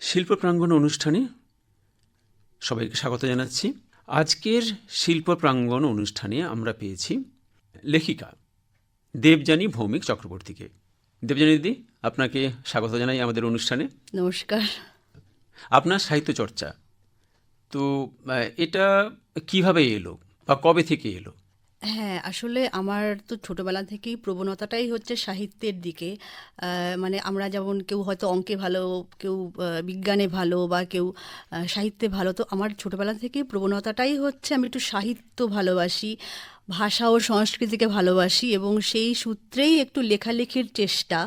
শিল্প প্রাঙ্গণ অনুষ্ঠানে সবাইকে স্বাগত জানাচ্ছি। আজকের শিল্প প্রাঙ্গণ অনুষ্ঠানে আমরা পেয়েছি লেখিকা দেবযানী ভৌমিক চক্রবর্তীকে। দেবযানী দিদি আপনাকে স্বাগত জানাই আমাদের অনুষ্ঠানে। নমস্কার। আপনার সাহিত্য চর্চা তো এটা কীভাবে এলো বা কবে থেকে এলো? হ্যাঁ আসলে আমার তো ছোটবেলা থেকেই প্রবণতাটাই হচ্ছে সাহিত্যের দিকে। মানে আমরা যেমন কেউ হয়তো অঙ্কে ভালো, কেউ বিজ্ঞানে ভালো বা কেউ সাহিত্যে ভালো, তো আমার ছোটবেলা থেকেই প্রবণতাটাই হচ্ছে আমি একটু সাহিত্য ভালোবাসি। ভাষা ও সংস্কৃতিকে ভালোবাসি এবং সেই সূত্রেই একটু লেখালেখির চেষ্টা।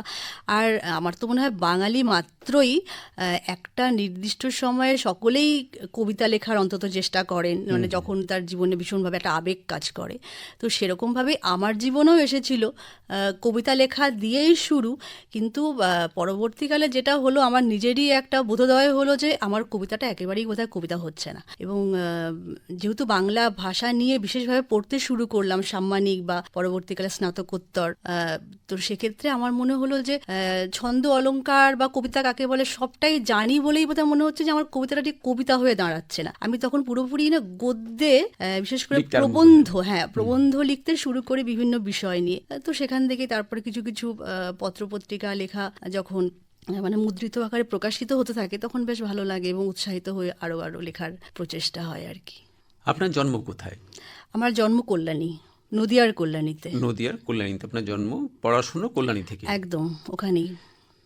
আর আমার তো মনে হয় বাঙালি মাত্রই একটা নির্দিষ্ট সময়ে সকলেই কবিতা লেখার অন্তত চেষ্টা করেন। মানে যখন তার জীবনে ভীষণভাবে একটা আবেগ কাজ করে। তো সেরকমভাবে আমার জীবনেও এসেছিল কবিতা লেখা দিয়েই শুরু। কিন্তু পরবর্তীকালে যেটা হলো আমার নিজেরই একটা বোধোদয় হলো যে আমার কবিতাটা একেবারেই বোধহয় কবিতা হচ্ছে না। এবং যেহেতু বাংলা ভাষা নিয়ে বিশেষভাবে পড়তে শুরু করলাম সাম্মানিক বা পরবর্তীকালে স্নাতকোত্তর। আহ, তো সেক্ষেত্রে আমার মনে হলো যে ছন্দ অলংকার বা কবিতা কাকে বলে সবটাই জানি বলেই বোধহয় মনে হচ্ছে যে আমার কবিতাটা ঠিক কবিতা হয়ে দাঁড়াচ্ছে না। আমি তখন পুরোপুরি না গদ্যে বিশেষ করে প্রবন্ধ হ্যাঁ প্রবন্ধ লিখতে শুরু করি বিভিন্ন বিষয় নিয়ে। তো সেখান থেকে তারপরে কিছু কিছু আহ, পত্রপত্রিকা লেখা যখন মানে মুদ্রিত আকারে প্রকাশিত হতে থাকে তখন বেশ ভালো লাগে এবং উৎসাহিত হয়ে আরও আরও লেখার প্রচেষ্টা হয় আর কি। আপনার জন্ম কোথায়? আমার জন্ম কল্যাণী নদিয়ার কল্যাণীতে। নদিয়ার কল্যাণীতে আপনার জন্ম পড়াশুনো কল্যাণী থেকে। একদম ওখানেই।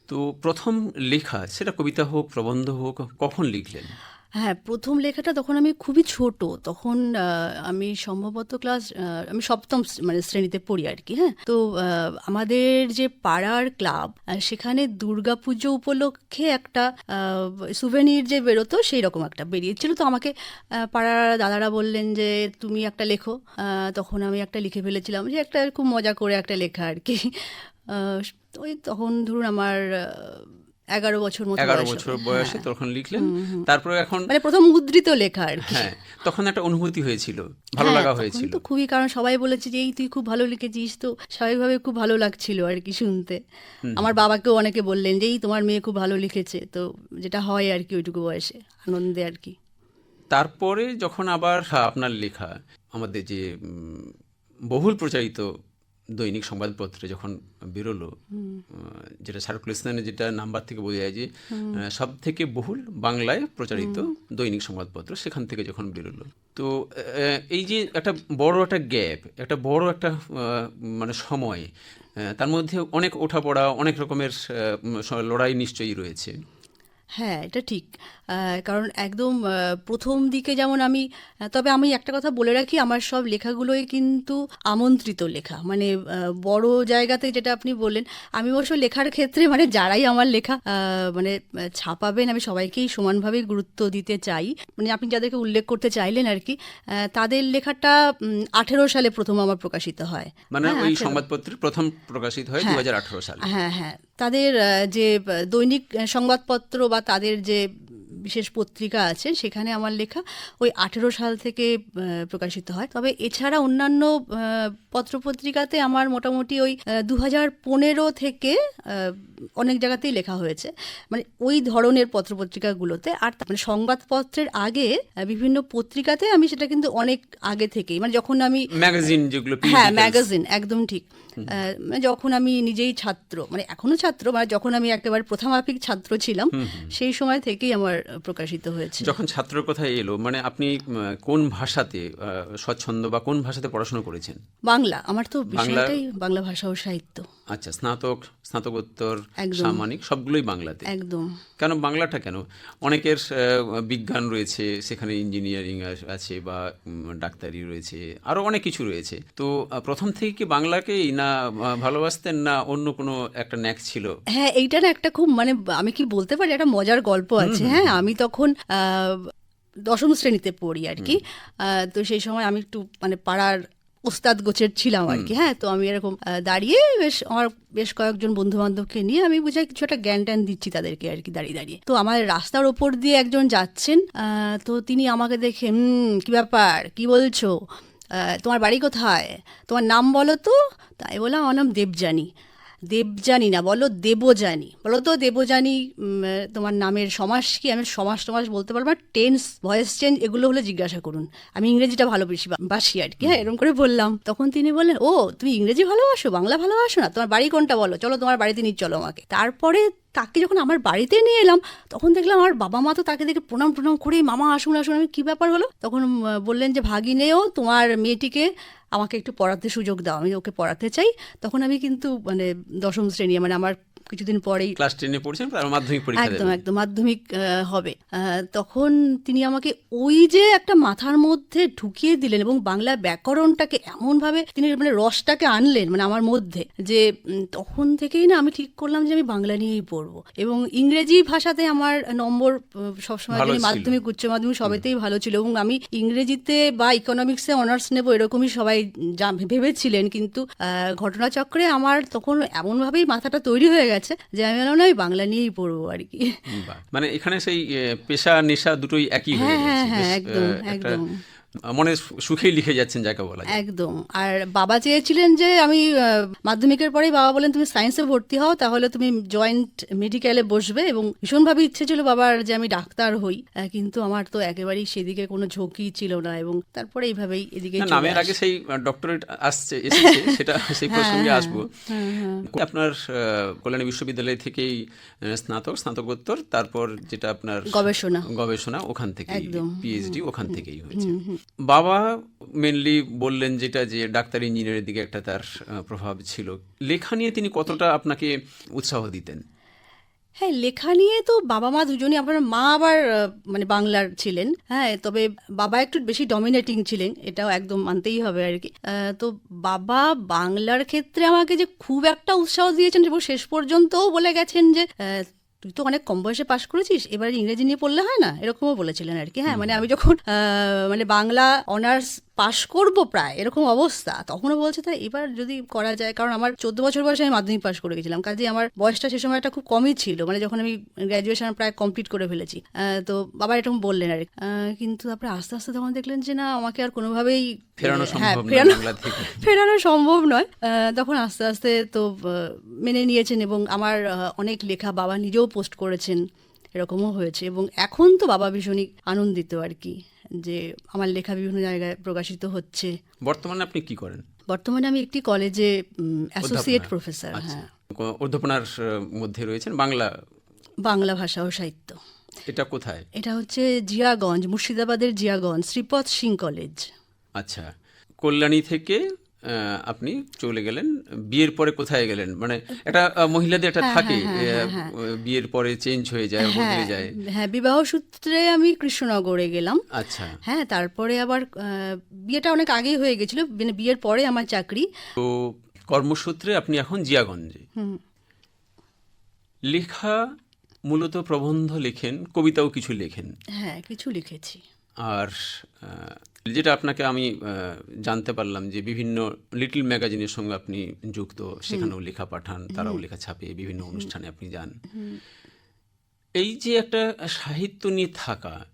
তো প্রথম লেখা সেটা কবিতা হোক প্রবন্ধ হোক কখন লিখলেন? হ্যাঁ প্রথম লেখাটা তখন আমি খুবই ছোট। তখন আমি সম্ভবত ক্লাস আমি সপ্তম মানে শ্রেণীতে পড়ি আর কি হ্যাঁ। তো আমাদের যে পাড়ার ক্লাব সেখানে দুর্গাপুজো উপলক্ষে একটা সুভেনির যে বেরোতো সেই রকম একটা বেরিয়েছিল। তো আমাকে পাড়ার দাদারা বললেন যে, তুমি একটা লেখো। তখন আমি একটা লিখে ফেলেছিলাম যে, একটা খুব মজা করে একটা লেখা আর কি ওই তখন ধরুন আমার এগারো বছর মতো এগারো বছর বয়সে তখন লিখলেন। তারপরে এখন মানে প্রথম মুদ্রিত লেখা আর কি। হ্যাঁ তখন একটা অনুভূতি হয়েছিল ভালো হ্যাঁ, লাগা হয়েছিল। তো খুবই কারণ সবাই বলেছে যে এই তুই খুব ভালো লিখেছিস তো স্বাভাবিকভাবে খুব ভালো লাগছিল আর কি শুনতে। আমার বাবাকেও অনেকে বললেন যে এই তোমার মেয়ে খুব ভালো লিখেছে। তো যেটা হয় আর কি ওইটুকু বয়সে আনন্দে আর কি। তারপরে যখন আবার হ্যাঁ, আপনার লেখা আমাদের যে বহুল প্রচারিত দৈনিক সংবাদপত্রে যখন বেরোলো যেটা শারকুল ইসলামের যেটা নাম্বার থেকে বোঝা যায় যে সব থেকে বহুল বাংলায় প্রচারিত দৈনিক সংবাদপত্র সেখান থেকে যখন বেরোলো। তো এই যে একটা বড় একটা গ্যাপ একটা বড় একটা মানে সময় তার মধ্যে অনেক ওঠাপড়া অনেক রকমের লড়াই নিশ্চয়ই রয়েছে। হ্যাঁ এটা ঠিক। কারণ একদম প্রথম দিকে যেমন আমি তবে আমি একটা কথা বলে রাখি আমার সব লেখাগুলোই কিন্তু আমন্ত্রিত লেখা। মানে বড় জায়গাতে যেটা আপনি বললেন আমি অবশ্য লেখার ক্ষেত্রে মানে যারাই আমার লেখা মানে ছাপাবেন আমি সবাইকেই সমানভাবে গুরুত্ব দিতে চাই। মানে আপনি যাদেরকে উল্লেখ করতে চাইলেন আর কি তাদের লেখাটা আঠেরো সালে প্রথম আমার প্রকাশিত হয়। মানে হ্যাঁ, ওই 18 সংবাদপত্রে প্রথম প্রকাশিত হয় দু সালে। হ্যাঁ হ্যাঁ। তাদের যে দৈনিক সংবাদপত্র বা তাদের যে বিশেষ পত্রিকা আছে সেখানে আমার লেখা ওই আঠেরো সাল থেকে প্রকাশিত হয়। তবে এছাড়া অন্যান্য পত্রপত্রিকাতে আমার মোটামুটি ওই দু হাজার পনেরো থেকে অনেক জায়গাতেই লেখা হয়েছে। মানে ওই ধরনের পত্রপত্রিকাগুলোতে। আর মানে সংবাদপত্রের আগে বিভিন্ন পত্রিকাতে আমি সেটা কিন্তু অনেক আগে থেকেই মানে যখন আমি ম্যাগাজিন যেগুলো হ্যাঁ ম্যাগাজিন একদম ঠিক। মানে যখন আমি নিজেই ছাত্র মানে এখনও ছাত্র মানে যখন আমি একেবারে প্রথমাপিক ছাত্র ছিলাম সেই সময় থেকেই আমার প্রকাশিত হয়েছে। যখন ছাত্র কথা এলো মানে আপনি কোন ভাষাতে স্বচ্ছন্দ বা কোন ভাষাতে পড়াশোনা করেছেন? বাংলা। আমার তো বিষয়টাই বাংলা ভাষা ও সাহিত্য। আচ্ছা স্নাতক স্নাতকোত্তর। সাম্মানিক সবগুলোই বাংলাতে। একদম। কেন বাংলাটা কেন? অনেকের বিজ্ঞান রয়েছে সেখানে ইঞ্জিনিয়ারিং আছে বা ডাক্তারি রয়েছে আরও অনেক কিছু রয়েছে। তো প্রথম থেকে কি বাংলাকেই না ভালোবাসতেন না অন্য কোনো একটা ন্যাক ছিল? হ্যাঁ এইটা না একটা খুব মানে আমি কি বলতে পারি? একটা মজার গল্প আছে। হ্যাঁ আমি তখন দশম শ্রেণীতে পড়ি আর কি। তো সেই সময় আমি একটু মানে পাড়ার ওস্তাদ গোছের ছিলাম আর কি। হ্যাঁ তো আমি এরকম দাঁড়িয়ে বেশ আমার বেশ কয়েকজন বন্ধু বান্ধবকে নিয়ে আমি বুঝাই কিছু একটা জ্ঞান ট্যান দিচ্ছি তাদেরকে আর কি দাঁড়িয়ে দাঁড়িয়ে। তো আমার রাস্তার ওপর দিয়ে একজন যাচ্ছেন তো তিনি আমাকে দেখে হুম কি ব্যাপার? কি বলছো? তোমার বাড়ি কোথায়? তোমার নাম বলো তো? তাই বললাম আমার নাম দেবযানী। দেবজানি না, বলো দেবজানি বলো তো দেবজানি তোমার নামের সমাস কি? আমি সমাস টমাস বলতে পারব না টেন্স ভয়েস চেঞ্জ এগুলো হলে জিজ্ঞাসা করুন। আমি ইংরেজিটা ভালো বেশি বাসি আর কি হ্যাঁ এরকম করে বললাম। তখন তিনি বললেন, ও, তুমি ইংরেজি ভালোবাসো, বাংলা ভালোবাসো না? তোমার বাড়ি কোনটা বলো? চলো তোমার বাড়িতে নিয়ে চলো আমাকে। তারপরে তাকে যখন আমার বাড়িতে নিয়ে এলাম, তখন দেখলাম আমার বাবা মা তো তাকে দেখে প্রণাম প্রণাম করে, মামা, আসুন আসুন। আমি, কী ব্যাপার হলো? তখন বললেন যে, ভাগিনেও তোমার মেয়েটিকে আমাকে একটু পড়াতে সুযোগ দাও, আমি ওকে পড়াতে চাই। তখন আমি কিন্তু মানে দশম শ্রেণি মানে আমার কিছুদিন পরেই ক্লাস টেনে পড়ছেন মাধ্যমিক পরীক্ষা একদম একদম মাধ্যমিক হবে। তখন তিনি আমাকে ওই যে একটা মাথার মধ্যে ঢুকিয়ে দিলেন এবং বাংলা ব্যাকরণটাকে এমনভাবে তিনি মানে রসটাকে আনলেন মানে আমার মধ্যে যে তখন থেকেই না আমি ঠিক করলাম যে আমি বাংলা নিয়েই পড়ব। এবং ইংরেজি ভাষাতে আমার নম্বর সবসময় মাধ্যমিক উচ্চ মাধ্যমিক সবেতেই ভালো ছিল এবং আমি ইংরেজিতে বা ইকোনমিক্সে অনার্স নেব এরকমই সবাই ভেবেছিলেন। কিন্তু ঘটনাচক্রে আমার তখন এমনভাবেই মাথাটা তৈরি হয়ে গেছে যে আমি বললাম না আমি বাংলা নিয়েই পড়ব আর কি। মানে এখানে সেই পেশা নেশা দুটোই একই হয়ে হ্যাঁ, গেছে। হ্যাঁ, একদম, একদম। মনে সুখেই লিখে যাচ্ছেন যাকে বলা একদম। আর বাবা চেয়েছিলেন যে আমি মাধ্যমিকের পরেই বাবা বলেন তুমি সায়েন্সে ভর্তি হও তাহলে তুমি জয়েন্ট মেডিকেলে বসবে। এবং ভীষণভাবে ইচ্ছে ছিল বাবার যে আমি ডাক্তার হই। কিন্তু আমার তো একেবারেই সেদিকে কোনো ঝুঁকি ছিল না এবং তারপরে এইভাবেই এদিকে নামের আগে সেই ডক্টরেট আসছে এসেছে সেটা সেই প্রসঙ্গে হ্যাঁ, আসব। আপনার কল্যাণী বিশ্ববিদ্যালয় থেকেই স্নাতক স্নাতকোত্তর তারপর যেটা আপনার গবেষণা। গবেষণা ওখান থেকে একদম। পিএইচডি ওখান থেকেই হয়েছে। বাবা মেনলি বললেন যেটা যে ডাক্তার ইঞ্জিনিয়ারের দিকে একটা তার প্রভাব ছিল। লেখা নিয়ে তিনি কতটা আপনাকে উৎসাহ দিতেন? হ্যাঁ লেখা নিয়ে তো বাবা মা দুজনই আমার মা আবার মানে বাংলার ছিলেন। হ্যাঁ তবে বাবা একটু বেশি ডমিনেটিং ছিলেন, এটাও একদম মানতেই হবে আর কি। তো বাবা বাংলার ক্ষেত্রে আমাকে যে খুব একটা উৎসাহ দিয়েছেন, এবং শেষ পর্যন্তও বলে গেছেন যে তুই তো অনেক কম বয়সে পাশ করেছিস, এবার ইংরেজি নিয়ে পড়লে হয় না? এরকমও বলেছিলেন আর কি। হ্যাঁ মানে আমি যখন মানে বাংলা অনার্স পাশ করব প্রায় এরকম অবস্থা। তখনও বলছে তাই এবার যদি করা যায় কারণ আমার চোদ্দ বছর বয়সে আমি মাধ্যমিক পাশ করে গেছিলাম কাজে আমার বয়সটা সে সময় একটা খুব কমই ছিল মানে যখন আমি গ্র্যাজুয়েশন প্রায় কমপ্লিট করে ফেলেছি। তো বাবা এরকম বললেন আর কিন্তু তারপরে আস্তে আস্তে তখন দেখলেন যে না আমাকে আর কোনোভাবেই ফেরানো হ্যাঁ, সম্ভব নয় ফেরানো ফেরানো সম্ভব নয়। তখন আস্তে আস্তে তো মেনে নিয়েছেন এবং আমার অনেক লেখা বাবা নিজেও পোস্ট করেছেন এরকমও হয়েছে এবং এখন তো বাবা ভীষণই আনন্দিত আর কি। যে আমার লেখা বিভিন্ন জায়গায় প্রকাশিত হচ্ছে। বর্তমানে আপনি কি করেন? বর্তমানে আমি একটি কলেজে অ্যাসোসিয়েট। প্রফেসর। হ্যাঁ। অধ্যাপনার মধ্যে রয়েছেন বাংলা। বাংলা ভাষা ও সাহিত্য। এটা কোথায়? এটা হচ্ছে জিয়াগঞ্জ মুর্শিদাবাদের জিয়াগঞ্জ শ্রীপদ সিং কলেজ আচ্ছা। কল্যাণী থেকে আপনি চলে গেলেন বিয়ের পরে কোথায় গেলেন? মানে একটা মহিলাদের একটা থাকে বিয়ের পরে চেঞ্জ হয়ে যায় বদলে যায়। হ্যাঁ বিবাহ সূত্রে আমি কৃষ্ণনগরে গেলাম। আচ্ছা। হ্যাঁ তারপরে আবার বিয়েটা অনেক আগেই হয়ে গেছিল মানে বিয়ের পরে আমার চাকরি। তো কর্মসূত্রে আপনি এখন জিয়াগঞ্জে। লেখা মূলত প্রবন্ধ লেখেন কবিতাও কিছু লেখেন। হ্যাঁ কিছু লিখেছি। আর যেটা আপনাকে আমি জানতে পারলাম যে বিভিন্ন লিটল ম্যাগাজিনের সঙ্গে আপনি যুক্ত সেখানেও লেখা পাঠান তারাও লেখা ছাপে বিভিন্ন অনুষ্ঠানে আপনি যান। এই যে একটা সাহিত্য নিয়ে থাকা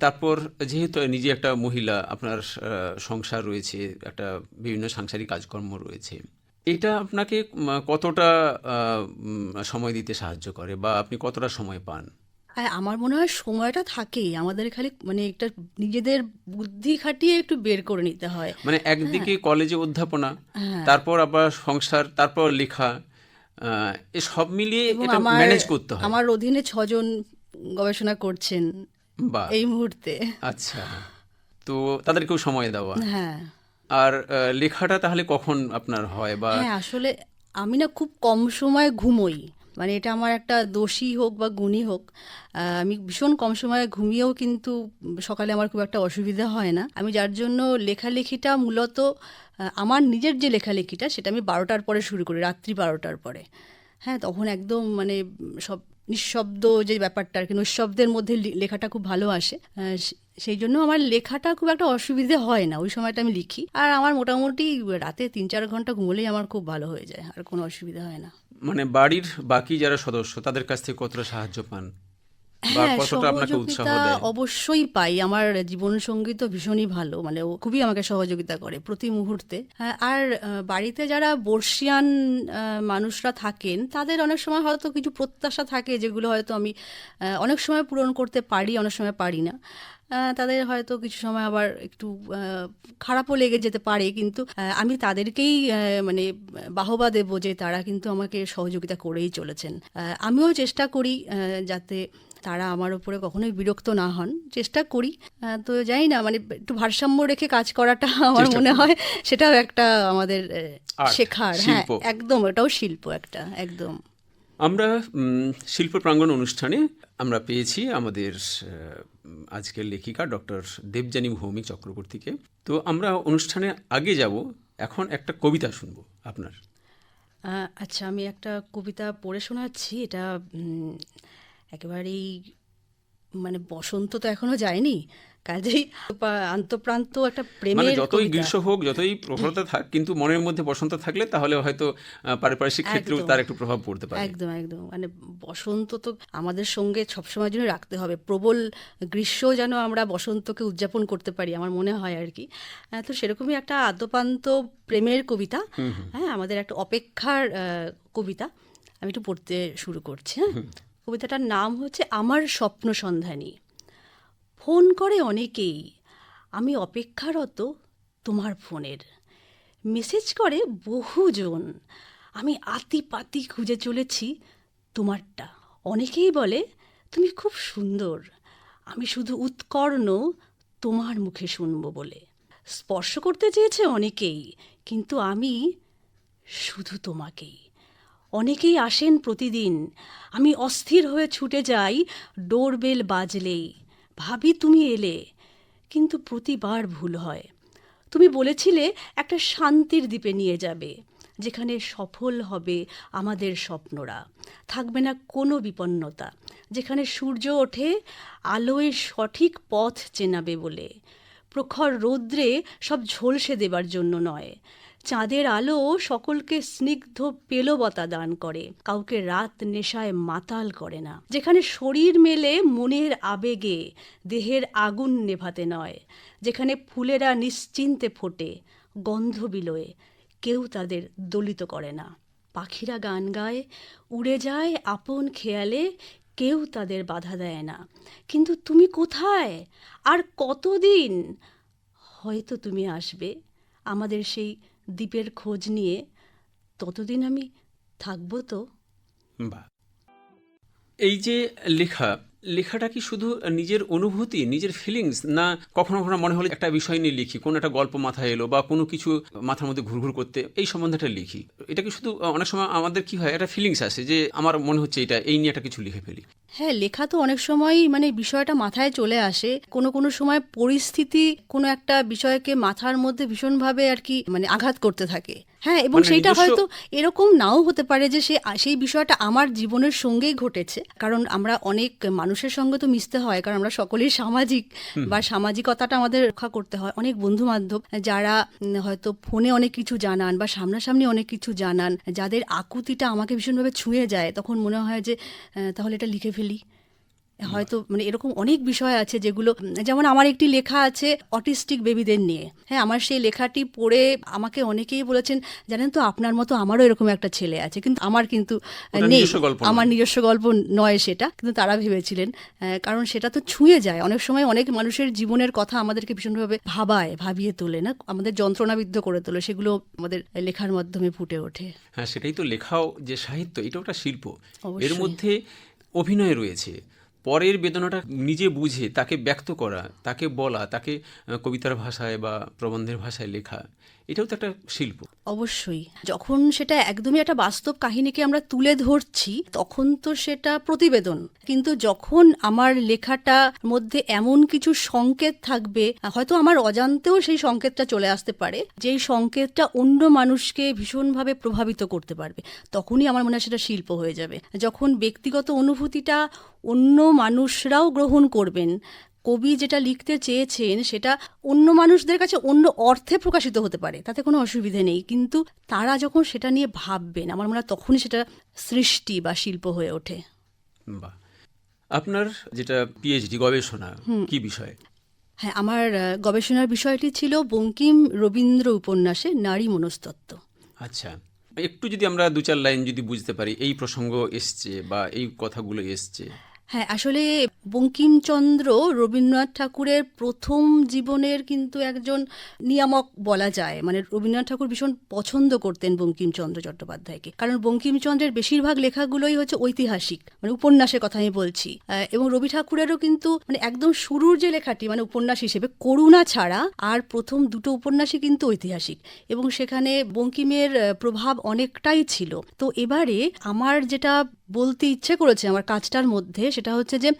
তারপর যেহেতু নিজে একটা মহিলা আপনার সংসার রয়েছে একটা বিভিন্ন সাংসারিক কাজকর্ম রয়েছে এটা আপনাকে কতটা সময় দিতে সাহায্য করে বা আপনি কতটা সময় পান? আর আমার মনে হয় সময়টা থাকেই। আমাদের খালি মানে একটা নিজেদের বুদ্ধি খাটিয়ে একটু বের করে নিতে হয়। মানে একদিকে কলেজে অধ্যাপনা হ্যাঁ। তারপর আবার সংসার তারপর লেখা এ সব মিলিয়ে এটা আমার ম্যানেজ করতে হয়। আমার অধীনে ছজন গবেষণা করছেন বা এই মুহূর্তে। আচ্ছা তো তাদেরকেও সময় দেওয়া। হ্যাঁ। আর লেখাটা তাহলে কখন আপনার হয় বা হ্যাঁ আসলে আমি না খুব কম সময় ঘুমোই। মানে এটা আমার একটা দোষী হোক বা গুণী হোক আমি ভীষণ কম সময়ে ঘুমিয়েও কিন্তু সকালে আমার খুব একটা অসুবিধা হয় না। আমি যার জন্য লেখালেখিটা মূলত আমার নিজের যে লেখালেখিটা সেটা আমি বারোটার পরে শুরু করি, রাত্রি বারোটার পরে। হ্যাঁ তখন একদম মানে সব নিঃশব্দ যে ব্যাপারটা আর কি, নিঃশব্দের মধ্যে লেখাটা খুব ভালো আসে। সেই জন্য আমার লেখাটা খুব একটা অসুবিধে হয় না, ওই সময়টা আমি লিখি। আর আমার মোটামুটি রাতে তিন চার ঘণ্টা ঘুমলেই আমার খুব ভালো হয়ে যায়, আর কোনো অসুবিধা হয় না। মানে বাড়ির বাকি যারা সদস্য তাদের কাছ থেকে কতটা সাহায্য পান? হ্যাঁ সহযোগিতা অবশ্যই পাই। আমার জীবন সঙ্গী তো ভীষণই ভালো মানে ও খুবই আমাকে সহযোগিতা করে প্রতি মুহূর্তে। হ্যাঁ, আর বাড়িতে যারা বর্ষিয়ান মানুষরা থাকেন তাদের অনেক সময় হয়তো কিছু প্রত্যাশা থাকে যেগুলো হয়তো আমি অনেক সময় পূরণ করতে পারি অনেক সময় পারি না। তাদের হয়তো কিছু সময় আবার একটু খারাপও লেগে যেতে পারে কিন্তু আমি তাদেরকেই মানে বাহবা দেব যে তারা কিন্তু আমাকে সহযোগিতা করেই চলেছেন। আমিও চেষ্টা করি আহ, যাতে তারা আমার উপরে কখনোই বিরক্ত না হন। চেষ্টা করি। তো জানি না মানে একটু ভারসাম্য রেখে কাজ করাটা আমার মনে হয় সেটাও একটা আমাদের শেখার। হ্যাঁ একদম এটাও শিল্প একটা একদম। আমরা শিল্প প্রাঙ্গণ অনুষ্ঠানে আমরা পেয়েছি আমাদের আজকের লেখিকা ডক্টর দেবযানী ভৌমিক চক্রবর্তীকে। তো আমরা অনুষ্ঠানে আগে যাব, এখন একটা কবিতা শুনব আপনার। আচ্ছা আমি একটা কবিতা পড়ে শোনাচ্ছি, এটা একেবারেই মানে বসন্ত তো এখনও যায়নি কাজেই আন্তপ্রান্ত একটা মানে প্রেমের যতই গ্রীষ্ম হোক যতই প্রখরতা থাক কিন্তু মনের মধ্যে বসন্ত থাকলে তাহলে হয়তো পারিপার্শ্বিক ক্ষেত্রেও। তার একটু প্রভাব পড়তে পারে। একদম একদম। মানে বসন্ত তো আমাদের সঙ্গে সবসময় জন্য রাখতে হবে। প্রবল গ্রীষ্ম যেন আমরা বসন্তকে উদযাপন করতে পারি আমার মনে হয় আর কি। আহ, তো সেরকমই একটা আদ্যপান্ত প্রেমের কবিতা। হ্যাঁ আমাদের একটা অপেক্ষার আহ, কবিতা। আমি একটু পড়তে শুরু করছি হ্যাঁ। কবিতাটার নাম হচ্ছে আমার স্বপ্ন সন্ধানী ফোন করে অনেকেই, আমি অপেক্ষারত তোমার ফোনের। মেসেজ করে বহুজন। আমি আতি পাতি খুঁজে চলেছি তোমারটা। অনেকেই বলে, তুমি খুব সুন্দর। আমি শুধু উৎকর্ণ তোমার মুখে শুনব বলে। স্পর্শ করতে চেয়েছে অনেকেই, কিন্তু আমি শুধু তোমাকেই। অনেকেই আসেন প্রতিদিন। আমি অস্থির হয়ে ছুটে যাই, ডোরবেল বাজলেই। ভাবি তুমি এলে, কিন্তু প্রতিবার ভুল হয়। তুমি বলেছিলে একটা শান্তির দ্বীপে নিয়ে যাবে, যেখানে সফল হবে আমাদের স্বপ্নরা। থাকবে না কোনো বিপন্নতা, যেখানে সূর্য ওঠে আলোয় সঠিক পথ চেনাবে বলে। প্রখর রৌদ্রে সব ঝলসে দেবার জন্য নয় চাঁদের আলো সকলকে স্নিগ্ধ পেলবতা দান করে। কাউকে রাত নেশায় মাতাল করে না। যেখানে শরীর মেলে মনের আবেগে, দেহের আগুন নেভাতে নয়। যেখানে ফুলেরা নিশ্চিন্তে ফোটে, গন্ধ বিলোয়, কেউ তাদের দলিত করে না। পাখিরা গান গায়, উড়ে যায় আপন খেয়ালে, কেউ তাদের বাধা দেয় না। কিন্তু তুমি কোথায়? আর কতদিন? হয়তো তুমি আসবে। আমাদের সেই দ্বীপের খোঁজ নিয়ে, ততদিন আমি থাকব তো? বা এই যে লেখা, লেখাটা কি শুধু নিজের অনুভূতি, নিজের ফিলিংস না কখনো কখনো মনে হলো একটা বিষয় নিয়ে লিখি, কোনো একটা গল্প মাথায় এলো বা কোনো কিছু মাথার মধ্যে ঘুরঘুর করতে, এই সম্বন্ধেটা লিখি? এটা কি শুধু অনেক সময় আমাদের কি হয়, একটা ফিলিংস আসে যে আমার মনে হচ্ছে এটা, এই নিয়ে একটা কিছু লিখে ফেলি। হ্যাঁ লেখা তো অনেক সময় মানে বিষয়টা মাথায় চলে আসে। কোনো কোনো সময় পরিস্থিতি কোনো একটা বিষয়কে মাথার মধ্যে ভীষণভাবে আর কি মানে আঘাত করতে থাকে। হ্যাঁ এবং মানে সেইটা হয়তো এরকম নাও হতে পারে যে সে সেই বিষয়টা আমার জীবনের সঙ্গেই ঘটেছে। কারণ আমরা অনেক মানুষের সঙ্গে তো মিশতে হয় কারণ আমরা সকলেই সামাজিক বা সামাজিকতাটা আমাদের রক্ষা করতে হয়। অনেক বন্ধু বান্ধব যারা হয়তো ফোনে অনেক কিছু জানান বা সামনাসামনি অনেক কিছু জানান যাদের আকুতিটা আমাকে ভীষণভাবে ছুঁয়ে যায় তখন মনে হয় যে তাহলে এটা লিখে ফেলি হয়তো মানে এরকম অনেক বিষয় আছে যেগুলো যেমন আমার একটি লেখা আছে অটিস্টিক বেবিদের নিয়ে। হ্যাঁ আমার সেই লেখাটি পড়ে আমাকে অনেকেই বলেছেন জানেন তো আপনার মতো আমারও এরকম একটা ছেলে আছে কিন্তু আমার কিন্তু নেই। আমার নিজস্ব গল্প নয় সেটা কিন্তু তারা ভেবেছিলেন কারণ সেটা তো ছুঁয়ে যায়। অনেক সময় অনেক মানুষের জীবনের কথা আমাদেরকে ভীষণভাবে ভাবায় ভাবিয়ে তোলে না আমাদের যন্ত্রণাবিদ্ধ করে তোলে সেগুলো আমাদের লেখার মাধ্যমে ফুটে ওঠে। হ্যাঁ সেটাই তো লেখাও যে সাহিত্য এটাও একটা শিল্প। এর মধ্যে অভিনয় রয়েছে। পরের বেদনাটা নিজে বুঝে, তাকে ব্যক্ত করা, তাকে বলা, তাকে কবিতার ভাষায় বা প্রবন্ধের ভাষায় লেখা। এটাও তো একটা শিল্প। অবশ্যই। যখন সেটা একদমই একটা বাস্তব কাহিনীকে আমরা তুলে ধরছি, তখন তো সেটা প্রতিবেদন। কিন্তু যখন আমার লেখাটার মধ্যে এমন কিছু সংকেত থাকবে, হয়তো আমার অজান্তেও সেই সংকেতটা চলে আসতে পারে, যেই সংকেতটা অন্য মানুষকে ভীষণভাবে প্রভাবিত করতে পারবে, তখনই আমার মনে হয় সেটা শিল্প হয়ে যাবে। যখন ব্যক্তিগত অনুভূতিটা অন্য মানুষরাও গ্রহণ করবেন কবি যেটা লিখতে চেয়েছেন সেটা অন্য মানুষদের কাছে অন্য অর্থে প্রকাশিত হতে পারে তাতে কোনো অসুবিধে নেই। কিন্তু তারা যখন সেটা নিয়ে ভাববেন আমার মনে হয় তখনই সেটা সৃষ্টি বা শিল্প হয়ে ওঠে। আপনার যেটা পিএইচডি গবেষণা কি বিষয়? হ্যাঁ আমার গবেষণার বিষয়টি ছিল বঙ্কিম রবীন্দ্র উপন্যাসে নারী মনস্তত্ত্ব। আচ্ছা। একটু যদি আমরা দু চার লাইন যদি বুঝতে পারি এই প্রসঙ্গ এসছে বা এই কথাগুলো এসছে। হ্যাঁ আসলে বঙ্কিমচন্দ্র রবীন্দ্রনাথ ঠাকুরের প্রথম জীবনের কিন্তু একজন নিয়ামক বলা যায়। মানে রবীন্দ্রনাথ ঠাকুর ভীষণ পছন্দ করতেন বঙ্কিমচন্দ্র চট্টোপাধ্যায়কে। কারণ বঙ্কিমচন্দ্রের বেশিরভাগ লেখাগুলোই হচ্ছে ঐতিহাসিক মানে উপন্যাসের কথা আমি বলছি। এবং রবি ঠাকুরেরও কিন্তু মানে একদম শুরুর যে লেখাটি মানে উপন্যাস হিসেবে করুণা ছাড়া আর প্রথম দুটো উপন্যাসই কিন্তু ঐতিহাসিক। এবং সেখানে বঙ্কিমের প্রভাব অনেকটাই ছিল। তো এবারে আমার যেটা বলতে ইচ্ছে করেছে, আমার কাজটার মধ্যে সেটা হচ্ছে যে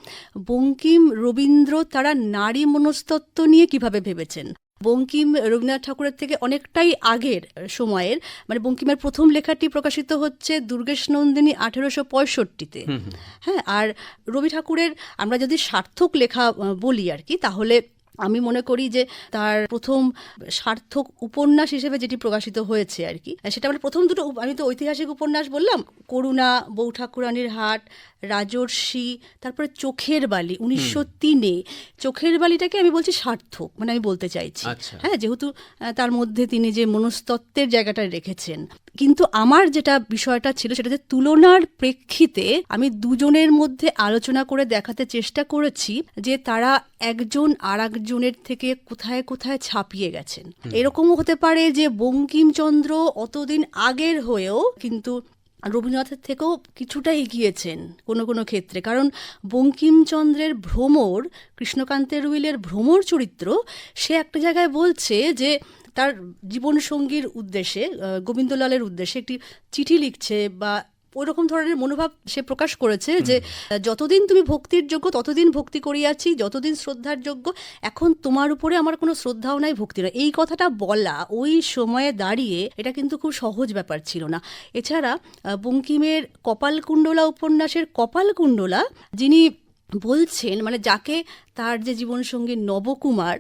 বঙ্কিম রবীন্দ্র তারা নারী মনস্তত্ত্ব নিয়ে কীভাবে ভেবেছেন? বঙ্কিম রবীন্দ্রনাথ ঠাকুরের থেকে অনেকটাই আগের সময়ের মানে বঙ্কিমের প্রথম লেখাটি প্রকাশিত হচ্ছে দুর্গেশ নন্দিনী আঠেরোশো পঁয়ষট্টিতে। হ্যাঁ আর রবি ঠাকুরের আমরা যদি সার্থক লেখা বলি আর কি তাহলে আমি মনে করি যে তার প্রথম সার্থক উপন্যাস হিসেবে যেটি প্রকাশিত হয়েছে আর কি সেটা মানে প্রথম দুটো আমি তো ঐতিহাসিক উপন্যাস বললাম করুণা বউ ঠাকুরানীর হাট রাজর্ষি তারপরে চোখের বালি উনিশশো তিনে। চোখের বালিটাকে আমি বলছি সার্থক মানে আমি বলতে চাইছি। আচ্ছা। হ্যাঁ যেহেতু তার মধ্যে তিনি যে মনস্তত্ত্বের জায়গাটা রেখেছেন কিন্তু আমার যেটা বিষয়টা ছিল সেটা যে তুলনার প্রেক্ষিতে আমি দুজনের মধ্যে আলোচনা করে দেখাতে চেষ্টা করেছি যে তারা একজন আর একজনের থেকে কোথায় কোথায় ছাপিয়ে গেছেন। এরকমও হতে পারে যে বঙ্কিমচন্দ্র অতদিন আগের হয়েও কিন্তু রবীন্দ্রনাথের থেকেও কিছুটা এগিয়েছেন কোনো কোনো ক্ষেত্রে। কারণ বঙ্কিমচন্দ্রের ভ্রমর কৃষ্ণকান্তের উইলের ভ্রমর চরিত্র সে একটা জায়গায় বলছে যে তার জীবনসঙ্গীর উদ্দেশ্যে গোবিন্দলালের উদ্দেশ্যে একটি চিঠি লিখছে বা ওই রকম ধরনের মনোভাব সে প্রকাশ করেছে যে যতদিন তুমি ভক্তির যোগ্য ততদিন ভক্তি করিয়াছি যতদিন শ্রদ্ধার যোগ্য এখন তোমার উপরে আমার কোনো শ্রদ্ধাও নাই ভক্তি নয় এই কথাটা বলা ওই সময়ে দাঁড়িয়ে এটা কিন্তু খুব সহজ ব্যাপার ছিল না। এছাড়া বঙ্কিমের কপালকুণ্ডলা উপন্যাসের কপালকুণ্ডলা যিনি বলছেন মানে যাকে তার যে জীবনসঙ্গী নবকুমার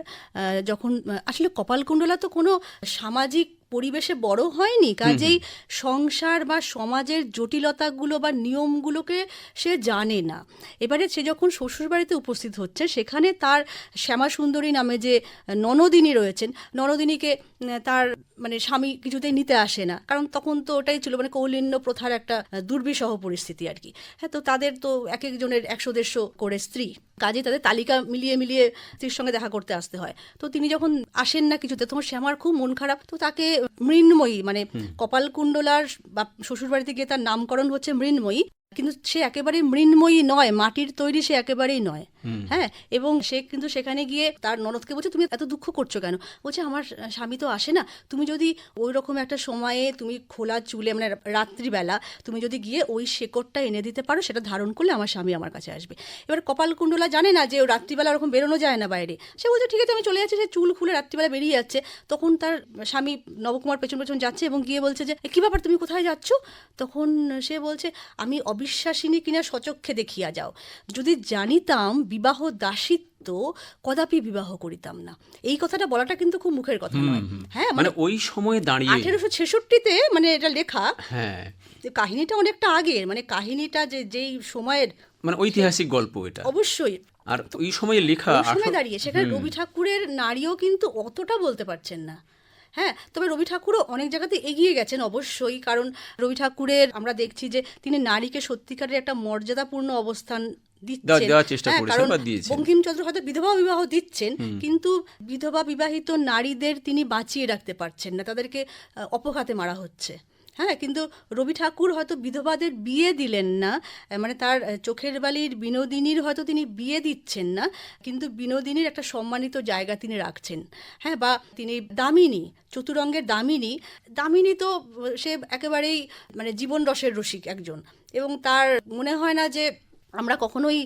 যখন আসলে কপালকুণ্ডলা তো কোনো সামাজিক পরিবেশে বড় হয়নি। কাজেই সংসার বা সমাজের জটিলতাগুলো বা নিয়মগুলোকে সে জানে না। এবারে সে যখন শ্বশুরবাড়িতে উপস্থিত হচ্ছে সেখানে তার শ্যামা সুন্দরী নামে যে ননদিনী রয়েছেন ননদিনীকে তার মানে স্বামী কিছুতেই নিতে আসে না। কারণ তখন তো ওটাই ছিল মানে কৌলিন্য প্রথার একটা দুর্বিষহ পরিস্থিতি আর কি। হ্যাঁ তো তাদের তো এক একজনের একশো দেড়শো করে স্ত্রী। কাজে তাদের তালিকা মিলিয়ে মিলিয়ে স্ত্রীর সঙ্গে দেখা করতে আসতে হয়। তো তিনি যখন আসেন না কিছুতে তখন শ্যামার খুব মন খারাপ। তো তাকে মৃন্ময়ী মানে কপালকুণ্ডলার বা শ্বশুরবাড়িতে গিয়ে তার নামকরণ হচ্ছে মৃন্ময়ী। কিন্তু সে একেবারেই মৃন্ময়ী নয় মাটির তৈরি সে একেবারেই নয়। হ্যাঁ এবং সে কিন্তু সেখানে গিয়ে তার ননদকে বলছে তুমি এত দুঃখ করছ কেন? বলছে আমার স্বামী তো আসে না। তুমি যদি ওই রকম একটা সময়ে তুমি খোলা চুলে মানে রাত্রিবেলা তুমি যদি গিয়ে ওই শেকড়টা এনে দিতে পারো সেটা ধারণ করলে আমার স্বামী আমার কাছে আসবে। এবার কপালকুণ্ডলা জানে না যে ও রাত্রিবেলা ওরকম বেরোনো যায় না বাইরে। সে বলছে ঠিক আছে আমি চলে যাচ্ছি। সে চুল খুলে রাত্রিবেলা বেরিয়ে যাচ্ছে। তখন তার স্বামী নবকুমার পেছন পেছন যাচ্ছে এবং গিয়ে বলছে যে কী ব্যাপার? তুমি কোথায় যাচ্ছ? তখন সে বলছে আমি অবিশ্বাসিনী কিনা সচক্ষে দেখিয়া যাও। যদি জানিতাম বিবাহ দাসিত্ব কদাপি বিবাহ করিতাম না। এই কথাটা বলাটা কিন্তু খুব মুখের কথা নয়। হ্যাঁ মানে ওই সময়ে দাঁড়িয়ে আঠেরোশো ছেষট্টিতে মানে এটা লেখা হ্যাঁ। কাহিনীটা অনেকটা আগের মানে কাহিনীটা যে যেই সময়ের মানে ঐতিহাসিক গল্প এটা। অবশ্যই। আর ওই সময়ে লেখা সময় দাঁড়িয়ে সেখানে রবি ঠাকুরের নারীও কিন্তু অতটা বলতে পারছেন না। হ্যাঁ তবে রবি ঠাকুরও অনেক জায়গাতে এগিয়ে গেছেন অবশ্যই কারণ রবি ঠাকুরের আমরা দেখছি যে তিনি নারীকে সত্যিকারের একটা মর্যাদাপূর্ণ অবস্থান দিচ্ছেন। দেওয়ার চেষ্টা হ্যাঁ, করেছেন কারণ বা দিয়েছেন। বঙ্কিমচন্দ্র হয়তো বিধবা বিবাহ দিচ্ছেন কিন্তু বিধবা বিবাহিত নারীদের তিনি বাঁচিয়ে রাখতে পারছেন না তাদেরকে অপঘাতে মারা হচ্ছে। হ্যাঁ কিন্তু রবি ঠাকুর হয়তো বিধবাদের বিয়ে দিলেন না মানে তার চোখের বালির বিনোদিনীর হয়তো তিনি বিয়ে দিচ্ছেন না, কিন্তু বিনোদিনীর একটা সম্মানিত জায়গা তিনি রাখছেন। হ্যাঁ বা তিনি দামিনী, চতুরঙ্গের দামিনী দামিনী তো সে একেবারেই মানে জীবন রসের রসিক একজন। এবং তার মনে হয় না যে আমরা কখনোই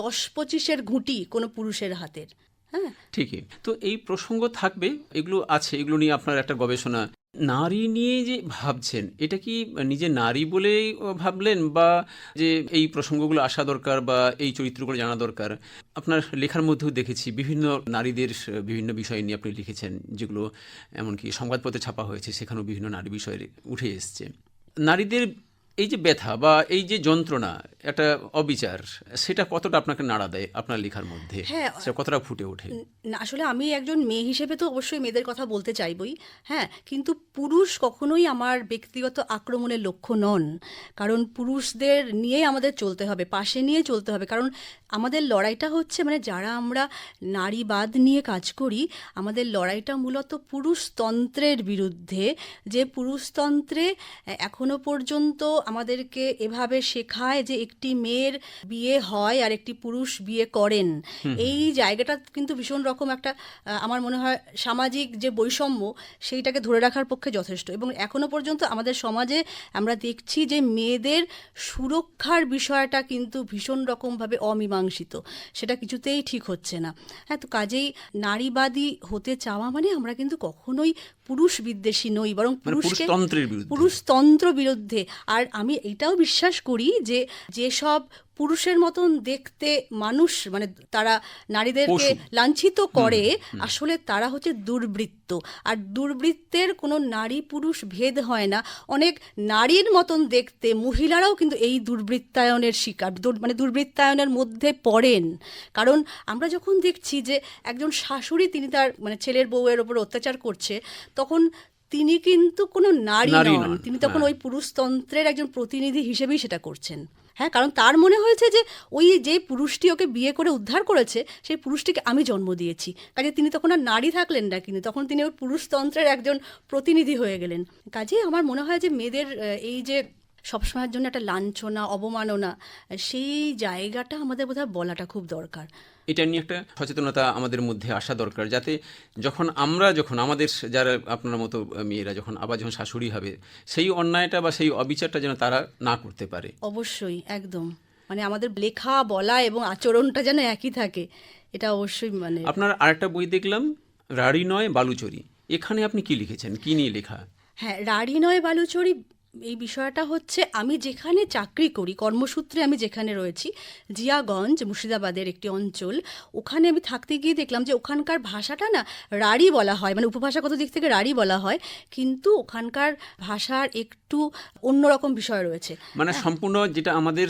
দশ পঁচিশের ঘুঁটি কোনো পুরুষের হাতের। হ্যাঁ। ঠিকই। তো এই প্রসঙ্গ থাকবে, এগুলো আছে, এগুলো নিয়ে আপনার একটা গবেষণা নারী নিয়ে যে ভাবছেন, এটা কি নিজে নারী বলে ভাবলেন? বা যে এই প্রসঙ্গগুলো আসা দরকার বা এই চরিত্রগুলো জানা দরকার? আপনার লেখার মধ্যেও দেখেছি, বিভিন্ন নারীদের বিভিন্ন বিষয় নিয়ে আপনি লিখেছেন, যেগুলো এমনকি সংবাদপত্রে ছাপা হয়েছে, সেখানেও বিভিন্ন নারী বিষয়ে উঠে এসছে। নারীদের এই যে ব্যথা বা এই যে যন্ত্রণা একটা অবিচার সেটা কতটা আপনাকে নাড়া দেয় আপনার লেখার মধ্যে? হ্যাঁ। কতটা ফুটে ওঠে? না আসলে আমি একজন মেয়ে হিসেবে তো অবশ্যই মেয়েদের কথা বলতে চাইবই হ্যাঁ কিন্তু পুরুষ কখনোই আমার ব্যক্তিগত আক্রমণের লক্ষ্য নন। কারণ পুরুষদের নিয়ে আমাদের চলতে হবে পাশে নিয়ে চলতে হবে। কারণ আমাদের লড়াইটা হচ্ছে মানে যারা আমরা নারীবাদ নিয়ে কাজ করি আমাদের লড়াইটা মূলত পুরুষতন্ত্রের বিরুদ্ধে। যে পুরুষতন্ত্রে এখনও পর্যন্ত আমাদেরকে এভাবে শেখায় যে একটি মেয়ের বিয়ে হয় আর একটি পুরুষ বিয়ে করেন। এই জায়গাটা কিন্তু ভীষণ রকম একটা আমার মনে হয় সামাজিক যে বৈষম্য সেইটাকে ধরে রাখার পক্ষে যথেষ্ট। এবং এখনও পর্যন্ত আমাদের সমাজে আমরা দেখছি যে মেয়েদের সুরক্ষার বিষয়টা কিন্তু ভীষণ রকমভাবে অমীমাংসিত। সেটা কিছুতেই ঠিক হচ্ছে না। হ্যাঁ তো কাজেই নারীবাদী হতে চাওয়া মানে আমরা কিন্তু কখনোই পুরুষ বিদ্বেষী নই বরং মানে পুরুষকে পুরুষতন্ত্রের বিরুদ্ধে। পুরুষতন্ত্র বিরুদ্ধে। আর আমি এটাও বিশ্বাস করি যে যেসব পুরুষের মতন দেখতে মানুষ মানে তারা নারীদেরকে লাঞ্ছিত করে আসলে তারা হচ্ছে দুর্বৃত্ত। আর দুর্বৃত্তের কোনো নারী পুরুষ ভেদ হয় না। অনেক নারীর মতন দেখতে মহিলারাও কিন্তু এই দুর্বৃত্তায়নের শিকার মানে দুর্বৃত্তায়নের মধ্যে পড়েন। কারণ আমরা যখন দেখছি যে একজন শাশুড়ি তিনি তার মানে ছেলের বউয়ের ওপর অত্যাচার করছে তখন তিনি কিন্তু কোনো নারী নন। তিনি তখন হ্যাঁ। ওই পুরুষতন্ত্রের একজন প্রতিনিধি হিসেবেই সেটা করছেন। হ্যাঁ কারণ তার মনে হয়েছে যে ওই যে পুরুষটি ওকে বিয়ে করে উদ্ধার করেছে সেই পুরুষটিকে আমি জন্ম দিয়েছি। কাজে তিনি তখন আর নারী থাকলেন না কিন্তু তখন তিনি ওই পুরুষতন্ত্রের একজন প্রতিনিধি হয়ে গেলেন। কাজেই আমার মনে হয় যে মেয়েদের এই যে সবসময়ের জন্য একটা লাঞ্ছনা অবমাননা সেই জায়গাটা আমাদের বোধহয় বলাটা খুব দরকার। এটা নিয়ে একটা সচেতনতা আমাদের মধ্যে আসা দরকার যাতে যখন আমরা যখন আমাদের যারা আপনার মতো মেয়েরা যখন আবার যখন শাশুড়ি হবে সেই অন্যায়টা বা সেই অবিচারটা যেন তারা না করতে পারে। অবশ্যই একদম। মানে আমাদের লেখা বলা এবং আচরণটা যেন একই থাকে এটা অবশ্যই মানে আপনার আরেকটা বই দেখলাম রাড়ি নয় বালুচরি। এখানে আপনি কি লিখেছেন? কি নিয়ে লেখা? হ্যাঁ রাড়ি নয় বালুচরি এই বিষয়টা হচ্ছে আমি যেখানে চাকরি করি কর্মসূত্রে আমি যেখানে রয়েছি জিয়াগঞ্জ মুর্শিদাবাদের একটি অঞ্চল ওখানে আমি থাকতে গিয়ে দেখলাম যে ওখানকার ভাষাটা না রাঢ়ি বলা হয় মানে উপভাষাগত দিক থেকে রাঢ়ি বলা হয় কিন্তু ওখানকার ভাষার একটু অন্যরকম বিষয় রয়েছে। মানে সম্পূর্ণ যেটা আমাদের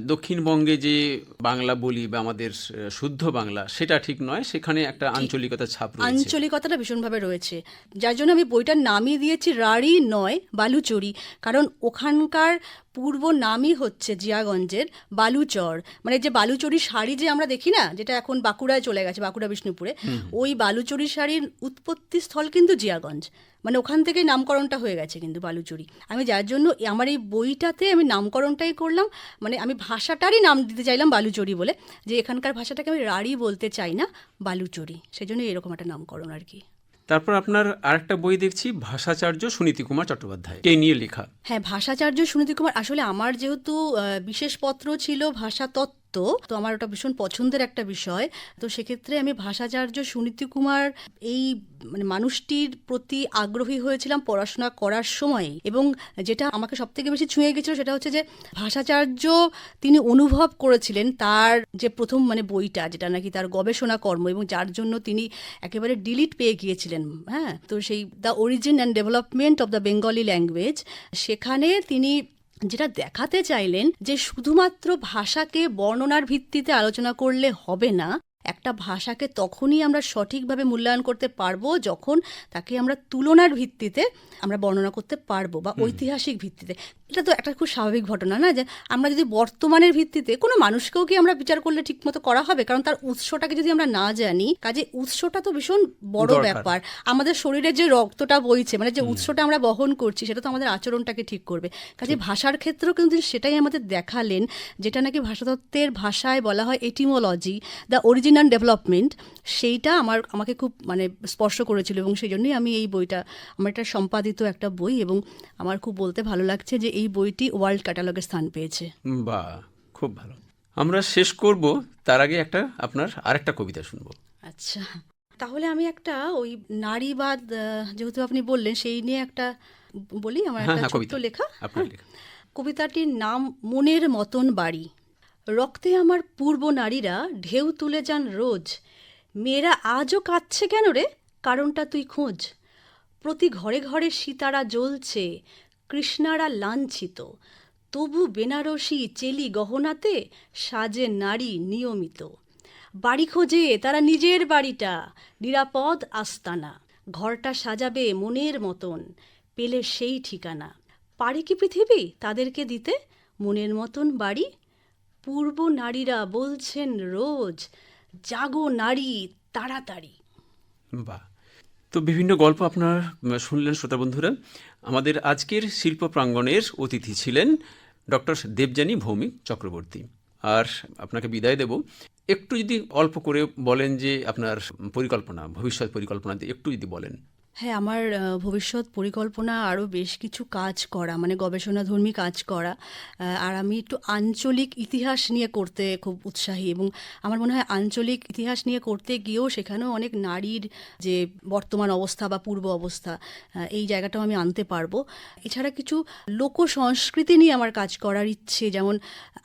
দক্ষিণবঙ্গে যে বাংলা বলি বা আমাদের শুদ্ধ বাংলা সেটা ঠিক নয় সেখানে একটা আঞ্চলিকতা ছাপ রয়েছে। আঞ্চলিকতাটা ভীষণভাবে রয়েছে। যার জন্য আমি বইটার নামই দিয়েছি রাঢ়ি নয় বালুচরি। কারণ ওখানকার পূর্ব নামই হচ্ছে জিয়াগঞ্জের বালুচর। মানে যে বালুচরি শাড়ি যে আমরা দেখি না যেটা এখন বাঁকুড়ায় চলে গেছে বাঁকুড়া বিষ্ণুপুরে ওই বালুচরি শাড়ির উৎপত্তি স্থল কিন্তু জিয়াগঞ্জ। মানে ওখান থেকেই নামকরণটা হয়ে গেছে কিন্তু বালুচরি। আমি যার জন্য আমার এই বইটাতে আমি নামকরণটাই করলাম মানে আমি ভাষাটারই নাম দিতে চাইলাম বালুচরি বলে যে এখানকার ভাষাটাকে আমি রাঢ়ি বলতে চাই না বালুচরি। সেই জন্য এরকম একটা নামকরণ আর কি। তারপর আপনার আরেকটা বই দেখছি, ভাষাচার্য সুনীতি কুমার চট্টোপাধ্যায়। কে নিয়ে লেখা? হ্যাঁ ভাষাচার্য সুনীতি কুমার, আসলে আমার যেহেতু বিশেষ পত্র ছিল ভাষা তত্ত্ব তো আমার ওটা ভীষণ পছন্দের একটা বিষয়। তো সেক্ষেত্রে আমি ভাষাচার্য সুনীতি কুমার এই মানে মানুষটির প্রতি আগ্রহী হয়েছিলাম পড়াশোনা করার সময় এবং যেটা আমাকে সব থেকে বেশি ছুঁয়ে গেছিল সেটা হচ্ছে যে ভাষাচার্য তিনি অনুভব করেছিলেন তার যে প্রথম মানে বইটা যেটা নাকি তার গবেষণা কর্ম এবং যার জন্য তিনি একেবারে ডিলিট পেয়ে গিয়েছিলেন হ্যাঁ? তো সেই the origin and development of the Bengali language সেখানে তিনি যেটা দেখাতে চাইলেন যে শুধুমাত্র ভাষাকে বর্ণনার ভিত্তিতে আলোচনা করলে হবে না একটা ভাষাকে তখনই আমরা সঠিকভাবে মূল্যায়ন করতে পারব যখন তাকে আমরা তুলনার ভিত্তিতে আমরা বর্ণনা করতে পারব বা ঐতিহাসিক ভিত্তিতে। এটা তো একটা খুব স্বাভাবিক ঘটনা না যে আমরা যদি বর্তমানের ভিত্তিতে কোনো মানুষকেও কি আমরা বিচার করলে ঠিকমতো করা হবে? কারণ তার উৎসটাকে যদি আমরা না জানি কাজে উৎসটা তো ভীষণ বড় ব্যাপার। আমাদের শরীরে যে রক্তটা বইছে মানে যে উৎসটা আমরা বহন করছি সেটা তো আমাদের আচরণটাকে ঠিক করবে। কাজে ভাষার ক্ষেত্রেও কিন্তু সেটাই আমাদের দেখালেন যেটা নাকি ভাষাতত্ত্বের ভাষায় বলা হয় এটিমোলজি দ্য অরিজিনাল ডেভেলপমেন্ট সেইটা আমার আমাকে খুব মানে স্পর্শ করেছিল এবং সেই জন্যই আমি এই বইটা আমার একটা সম্পাদিত একটা বই এবং আমার খুব বলতে ভালো লাগছে যে এই বইটি ওয়ার্ল্ড ক্যাটালগে স্থান পেয়েছে বা খুব ভালো আমরা শেষ করব তার আগে একটা আপনার আরেকটা কবিতা শুনব আচ্ছা তাহলে আমি একটা ওই নারীবাদ যেহেতু আপনি বললেন সেই নিয়ে একটা বলি আমার হ্যাঁ, একটা হ্যাঁ, ছোট্ট কবিতা। লেখা আপনার হ্যাঁ। লেখা কবিতাটির নাম মনের মতন বাড়ি রক্তে আমার পূর্ব নারীরা ঢেউ তুলে যান রোজ। মেয়েরা আজও কাঁদছে কেন রে? কারণটা তুই খোঁজ। প্রতি ঘরে ঘরে সীতারা জ্বলছে, কৃষ্ণারা লাঞ্ছিত। তবু বেনারসি চেলি গহনাতে সাজে নারী নিয়মিত। বাড়ি খোঁজে তারা নিজের বাড়িটা, নিরাপদ আস্তানা। ঘরটা সাজাবে মনের মতন, পেলে সেই ঠিকানা। পারে কি পৃথিবী তাদেরকে দিতে? মনের মতন বাড়ি? পূর্ব নারীরা বলছেন রোজ, জাগো নারী, তাড়াতাড়ি। বাহ। তো বিভিন্ন গল্প আপনার শুনলেন শ্রোতা বন্ধুরা। আমাদের আজকের শিল্প প্রাঙ্গণের অতিথি ছিলেন ডক্টর দেবযানী ভৌমিক চক্রবর্তী। আর আপনাকে বিদায় দেব। একটু যদি অল্প করে বলেন যে আপনার পরিকল্পনা, ভবিষ্যৎ পরিকল্পনা একটু যদি বলেন। হ্যাঁ আমার ভবিষ্যৎ পরিকল্পনা আরও বেশ কিছু কাজ করা মানে গবেষণাধর্মী কাজ করা আর আমি একটু আঞ্চলিক ইতিহাস নিয়ে করতে খুব উৎসাহী এবং আমার মনে হয় আঞ্চলিক ইতিহাস নিয়ে করতে গিয়েও সেখানেও অনেক নারীর যে বর্তমান অবস্থা বা পূর্ব অবস্থা এই জায়গাটাও আমি আনতে পারব। এছাড়া কিছু লোক সংস্কৃতি নিয়ে আমার কাজ করার ইচ্ছে, যেমন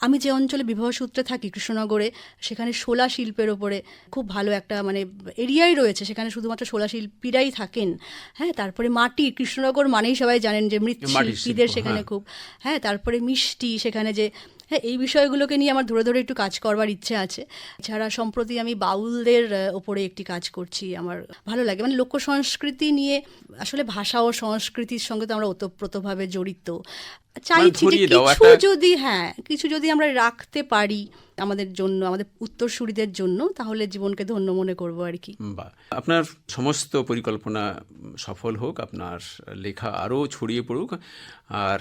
আমি যে অঞ্চলে বিবাহ সূত্রে থাকি কৃষ্ণনগরে, সেখানে শোলা শিল্পের ওপরে খুব ভালো একটা মানে এরিয়াই রয়েছে, সেখানে শুধুমাত্র শোলা শিল্পীরাই থাকেন। হ্যাঁ তারপরে মাটি কৃষ্ণনগর মানেই সবাই জানেন যে মৃৎশিল্পীদের সেখানে হ্যাঁ। খুব হ্যাঁ তারপরে মিষ্টি সেখানে যে হ্যাঁ এই বিষয়গুলোকে নিয়ে আমার ধরে ধরে একটু কাজ করবার ইচ্ছে আছে। এছাড়া সম্প্রতি আমি বাউলদের ওপরে একটি কাজ করছি আমার ভালো লাগে। মানে লোক সংস্কৃতি নিয়ে আসলে ভাষা ও সংস্কৃতির সঙ্গে তো আমরা ওতপ্রোতভাবে জড়িত। চাইছি যে কিছু যদি হ্যাঁ কিছু যদি আমরা রাখতে পারি আমাদের জন্য আমাদের উত্তরসূরিদের জন্য তাহলে জীবনকে ধন্য মনে করব আর কি। বা আপনার সমস্ত পরিকল্পনা সফল হোক আপনার লেখা আরও ছড়িয়ে পড়ুক আর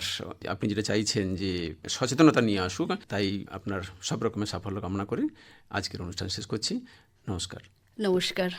আপনি যেটা চাইছেন যে সচেতনতা নিয়ে আসুক তাই আপনার সব রকমের সাফল্য কামনা করে আজকের অনুষ্ঠান শেষ করছি। নমস্কার। নমস্কার।